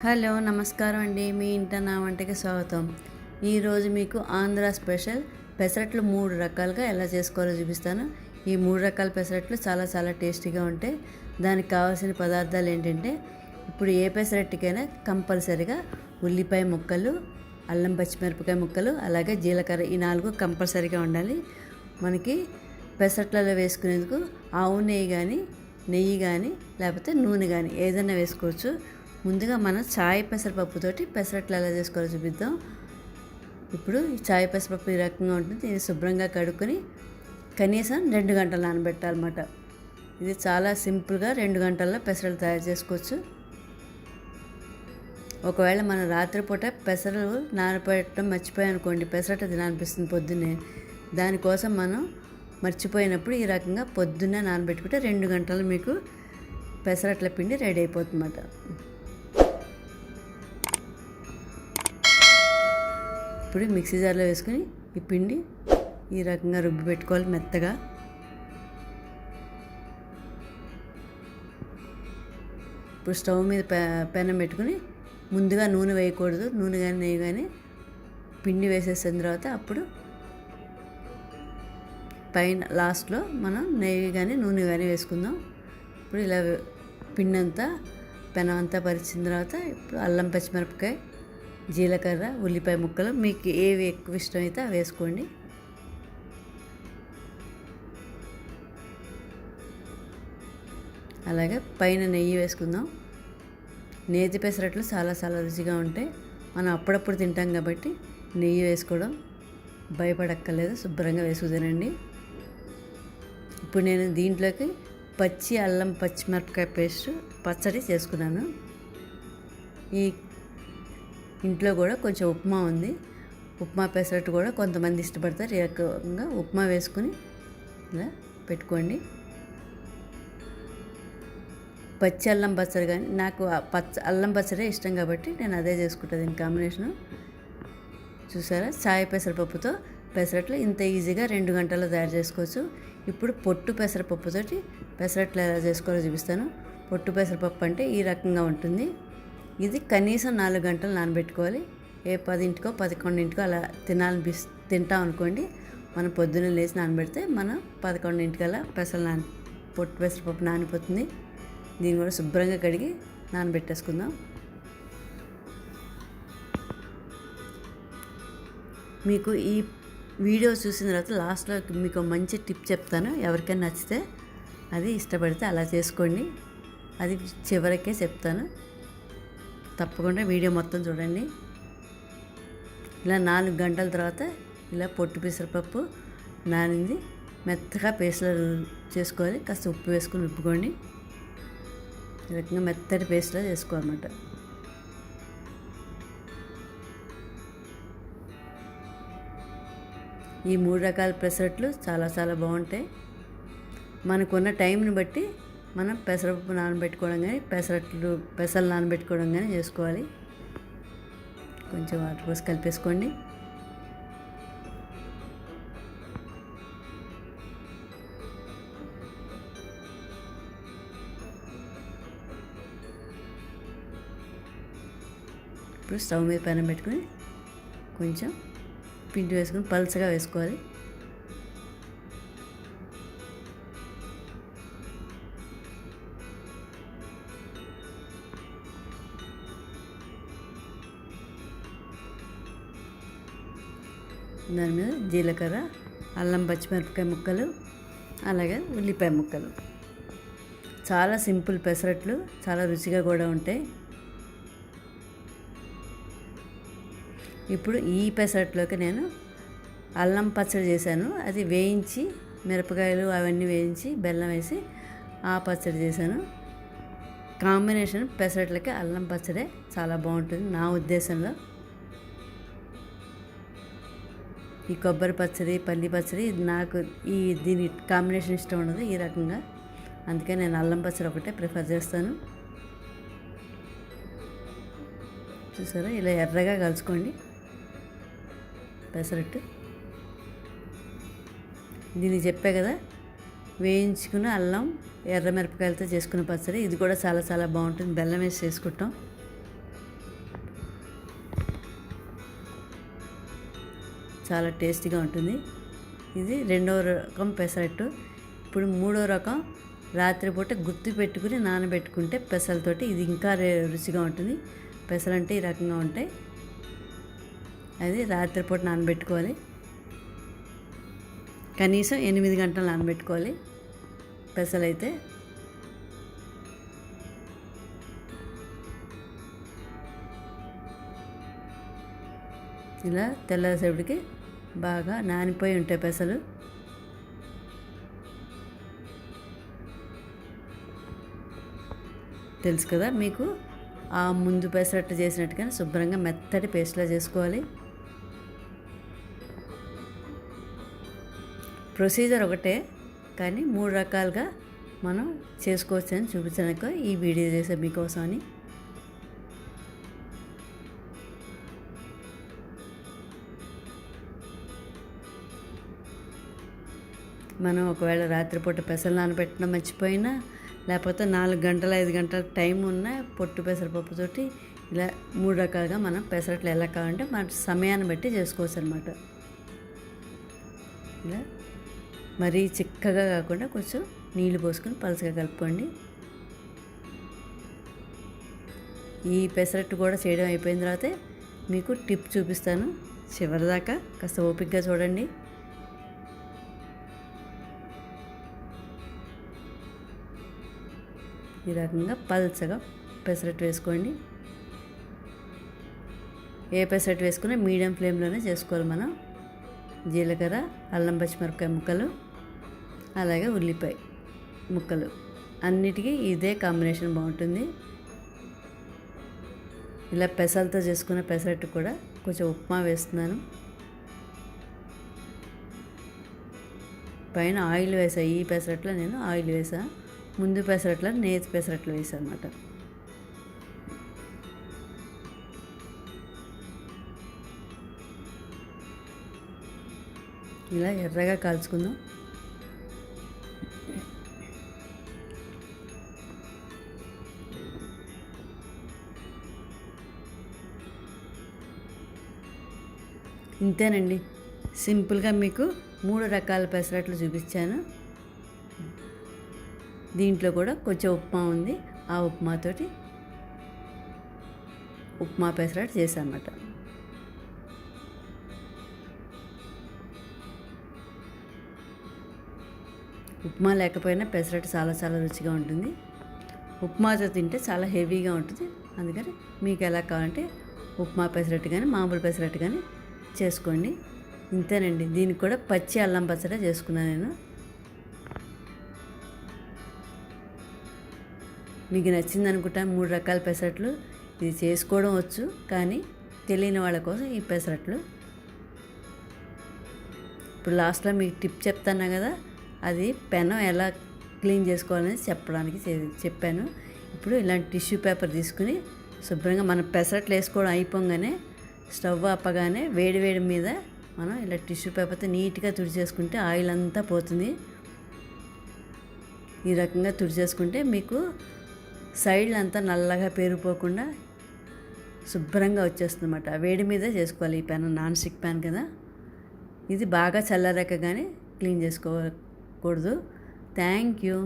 Hello నమస్కారం అండి. మీ ఇంట నా వంటకి స్వాగతం. ఈరోజు మీకు ఆంధ్ర స్పెషల్ పెసరట్లు మూడు రకాలుగా ఎలా చేసుకోవాలో చూపిస్తాను. ఈ మూడు రకాల పెసరట్లు చాలా చాలా టేస్టీగా ఉంటాయి. దానికి కావాల్సిన పదార్థాలు ఏంటంటే ఇప్పుడు ఏ పెసరట్టుకైనా కంపల్సరిగా ఉల్లిపాయ ముక్కలు అల్లం పచ్చిమిరపకాయ ముక్కలు అలాగే జీలకర్ర ఈ నాలుగు కంపల్సరీగా ఉండాలి. మనకి పెసరట్లలో వేసుకునేందుకు ఆవు నెయ్యి కానీ నెయ్యి కానీ లేకపోతే నూనె కానీ ఏదైనా వేసుకోవచ్చు. ముందుగా మనం చాయ్ పెసరపప్పుతోటి పెసరట్లు ఎలా చేసుకోవాలో చూపిద్దాం. ఇప్పుడు చాయ్ పెసరపప్పు ఈ రకంగా ఉంటుంది. ఇది శుభ్రంగా కడుక్కొని కనీసం రెండు గంటలు నానబెట్టాలన్నమాట. ఇది చాలా సింపుల్గా రెండు గంటల్లో పెసరలు తయారు చేసుకోవచ్చు. ఒకవేళ మనం రాత్రిపూట పెసరలు నానబెట్టడం మర్చిపోయానుకోండి పెసరట తినాలనిపిస్తుంది పొద్దున్నే. దానికోసం మనం మర్చిపోయినప్పుడు ఈ రకంగా పొద్దున్నే నానబెట్టుకుంటే రెండు గంటలు మీకు పెసరట్ల పిండి రెడీ అయిపోతుందన్నమాట. ఇప్పుడు మిక్సీ జార్లో వేసుకొని ఈ పిండి ఈ రకంగా రుబ్బి పెట్టుకోవాలి మెత్తగా. ఇప్పుడు స్టవ్ మీద పె పెనం పెట్టుకుని ముందుగా నూనె వేయకూడదు నూనె కానీ నెయ్యి కానీ పిండి వేసేసిన తర్వాత అప్పుడు పైన లాస్ట్లో మనం నెయ్యి కానీ నూనె కానీ వేసుకుందాం. ఇప్పుడు ఇలా పిండి అంతా పెనం అంతా పరిచిన తర్వాత ఇప్పుడు అల్లం పచ్చిమిరపకాయ జీలకర్ర ఉల్లిపాయ ముక్కలు. మీకు ఏవి ఎక్కువ ఇష్టమైతే అవి వేసుకోండి. అలాగే పైన నెయ్యి వేసుకుందాం. నేతి పెసరట్లు చాలా చాలా రుచిగా ఉంటాయి. మనం అప్పుడప్పుడు తింటాం కాబట్టి నెయ్యి వేసుకోవడం భయపడక్కర్లేదు. శుభ్రంగా వేసుకుదేనండి ఇప్పుడు నేను దీంట్లోకి పచ్చి అల్లం పచ్చిమిరపకాయ పేస్ట్ పచ్చడి చేసుకున్నాను. ఈ ఇంట్లో కూడా కొంచెం ఉప్మా ఉంది. ఉప్మా పెసరట్టు కూడా కొంతమంది ఇష్టపడతారు. ఈ రకంగా ఉప్మా వేసుకుని ఇలా పెట్టుకోండి. పచ్చి అల్లం బచ్చరి కానీ నాకు పచ్చ అల్లం బచ్చరే ఇష్టం కాబట్టి నేను అదే చేసుకుంటా దీని కాంబినేషను చూసారా? చాయ్ పెసరపప్పుతో పెసరట్లు ఇంత ఈజీగా రెండు గంటల్లో తయారు చేసుకోవచ్చు. ఇప్పుడు పొట్టు పెసరపప్పుతోటి పెసరట్లు ఎలా చేసుకోవాలో చూపిస్తాను. పొట్టు పెసరపప్పు అంటే ఈ రకంగా ఉంటుంది. ఇది కనీసం నాలుగు గంటలు నానబెట్టుకోవాలి. ఏ పదింటికో పదకొండింటికో అలా తినాలనిపి తింటాం అనుకోండి మనం పొద్దున్నే లేచి నానబెడితే మనం పదకొండింటికల్లా పెసలు నాన పొట్టు పెసరపప్పు నానిపోతుంది. దీన్ని కూడా శుభ్రంగా కడిగి నానబెట్టేసుకుందాం. మీకు ఈ వీడియో చూసిన తర్వాత లాస్ట్లో మీకు మంచి టిప్ చెప్తాను. ఎవరికైనా నచ్చితే అది ఇష్టపడితే అలా చేసుకోండి. అది చివరికే చెప్తాను. తప్పకుండా వీడియో మొత్తం చూడండి. ఇలా నాలుగు గంటల తర్వాత ఇలా పొట్టు పెసరపప్పు నానింది. మెత్తగా పేస్ట్లో చేసుకోవాలి. కాస్త ఉప్పు వేసుకొని ఉప్పుకోండి ఈ రకంగా మెత్తటి పేస్ట్లో చేసుకోవాలన్నమాట. ఈ మూడు రకాల పెసరట్లు చాలా చాలా బాగుంటాయి. మనకున్న టైంని బట్టి మనం పెసరపప్పు నానబెట్టుకోవడం కానీ పెసరట్లు పెసలు నానబెట్టుకోవడం కానీ చేసుకోవాలి. కొంచెం వాటర్ పోసి కలిపేసుకోండి. ఇప్పుడు స్టవ్ మీద పెనం పెట్టుకుని కొంచెం పిండి వేసుకుని పల్చగా వేసుకోవాలి. దాని మీద జీలకర్ర అల్లం పచ్చిమిరపకాయ ముక్కలు అలాగే ఉల్లిపాయ ముక్కలు. చాలా సింపుల్ పెసరట్లు చాలా రుచిగా కూడా ఉంటాయి. ఇప్పుడు ఈ పెసరట్లోకి నేను అల్లం పచ్చడి చేశాను. అది వేయించి మిరపకాయలు అవన్నీ వేయించి బెల్లం వేసి ఆ పచ్చడి చేశాను. కాంబినేషన్ పెసరట్లకి అల్లం పచ్చడే చాలా బాగుంటుంది నా ఉద్దేశంలో. ఈ కొబ్బరి పచ్చడి పల్లి పచ్చడి ఇది నాకు ఈ దీని కాంబినేషన్ ఇష్టం ఉండదు ఈ రకంగా. అందుకే నేను అల్లం పచ్చడి ఒకటే ప్రిఫర్ చేస్తాను. చూసారా? ఇలా ఎర్రగా కలుసుకోండి. పెసరట్టు. దీన్ని చెప్పే కదా వేయించుకున్న అల్లం ఎర్ర మిరపకాయలతో చేసుకున్న పచ్చడి ఇది కూడా చాలా చాలా బాగుంటుంది. బెల్లం వేసి చేసుకుంటాం. చాలా టేస్టీగా ఉంటుంది. ఇది రెండవ రకం పెసరట్టు. ఇప్పుడు మూడో రకం రాత్రిపూట గుర్తు పెట్టుకుని నానబెట్టుకుంటే పెసలతోటి ఇది ఇంకా రుచిగా ఉంటుంది. పెసలు అంటే ఈ రకంగా ఉంటాయి. అది రాత్రిపూట నానబెట్టుకోవాలి. కనీసం ఎనిమిది గంటలు నానబెట్టుకోవాలి. పెసలైతే. ఇలా తెల్లసేపటికి బాగా నానిపోయి ఉంటాయి పెసలు. తెలుసు కదా మీకు? ఆ ముందు పెసరట్టు చేసినట్టుగానే శుభ్రంగా మెత్తటి పేస్ట్లా చేసుకోవాలి. ప్రొసీజర్ ఒకటే కానీ మూడు రకాలుగా మనం చేసుకోవచ్చు అని చూపించడానికి ఈ వీడియో చేసే మీకోసం అని మనం ఒకవేళ రాత్రిపూట పెసలు నానబెట్టిన మర్చిపోయినా లేకపోతే నాలుగు గంటల ఐదు గంటల టైం ఉన్న పొట్టు పెసరపప్పుతోటి ఇలా మూడు రకాలుగా మనం పెసరట్లు ఎలా కావాలంటే మన సమయాన్ని బట్టి చేసుకోవచ్చు అనమాట ఇలా మరీ చిక్కగా కాకుండా కొంచెం నీళ్ళు పోసుకొని పలుచగా కలుపుకోండి. ఈ పెసరట్టు కూడా చేయడం అయిపోయిన తర్వాత మీకు టిప్ చూపిస్తాను. చివరిదాకా కాస్త ఓపిక్గా చూడండి. ఈ రకంగా పల్చగా పెసరట్టు వేసుకోండి. ఏ పెసరట్టు వేసుకున్నా మీడియం ఫ్లేమ్లోనే చేసుకోవాలి మనం. జీలకర్ర అల్లం పచ్చిమిరపకాయ ముక్కలు అలాగే ఉల్లిపాయ ముక్కలు. అన్నిటికీ ఇదే కాంబినేషన్ బాగుంటుంది. ఇలా పెసలతో చేసుకున్న పెసరట్టు కూడా కొంచెం ఉప్మా వేస్తున్నాను. పైన ఆయిల్ వేసా ఈ పెసరట్లో నేను ఆయిల్ వేసా. ముందు పెసరట్లో నేతి పెసరట్లు వేసా అనమాట ఇలా ఎర్రగా కాల్చుకుందాం. ఇంతేనండి. సింపుల్గా మీకు మూడు రకాల పెసరట్లు చూపించాను. దీంట్లో కూడా కొంచెం ఉప్మా ఉంది. ఆ ఉప్మాతోటి ఉప్మా పెసరట్టు చేశానమాట. ఉప్మా లేకపోయినా పెసరట్టు చాలా చాలా రుచిగా ఉంటుంది. ఉప్మాతో తింటే చాలా హెవీగా ఉంటుంది. అందుకని మీకు ఎలా కావాలంటే ఉప్మా పెసరట్టు కానీ మామూలు పెసరట్టు కానీ చేసుకోండి. ఇంతేనండి. దీనికి కూడా పచ్చి అల్లం పచ్చడి చేసుకున్నాను నేను. మీకు నచ్చింది అనుకుంటా మూడు రకాల పెసరట్లు. ఇది చేసుకోవడం వచ్చు కానీ తెలియని వాళ్ళ కోసం ఈ పెసరట్లు. ఇప్పుడు లాస్ట్లో మీకు టిప్ చెప్తాను కదా అది పెనం ఎలా క్లీన్ చేసుకోవాలని చెప్పడానికి చెప్పాను. ఇప్పుడు ఇలాంటి టిష్యూ పేపర్ తీసుకుని శుభ్రంగా మనం పెసరట్లు వేసుకోవడం అయిపోగానే స్టవ్ ఆపగానే వేడి వేడి మీద మనం ఇలా టిష్యూ పేపర్తో నీట్గా తుడిచేసుకుంటే ఆయిల్ అంతా పోతుంది. ఈ రకంగా తుడిచేసుకుంటే మీకు సైడ్లు అంతా నల్లగా పేరుపోకుండా శుభ్రంగా వచ్చేస్తుందన్నమాట. వేడి మీదే చేసుకోవాలి ఈ పెన్ నాన్ స్టిక్ ప్యాన్ కదా. ఇది బాగా చల్లారాక కానీ క్లీన్ చేసుకోకూడదు. Thank you.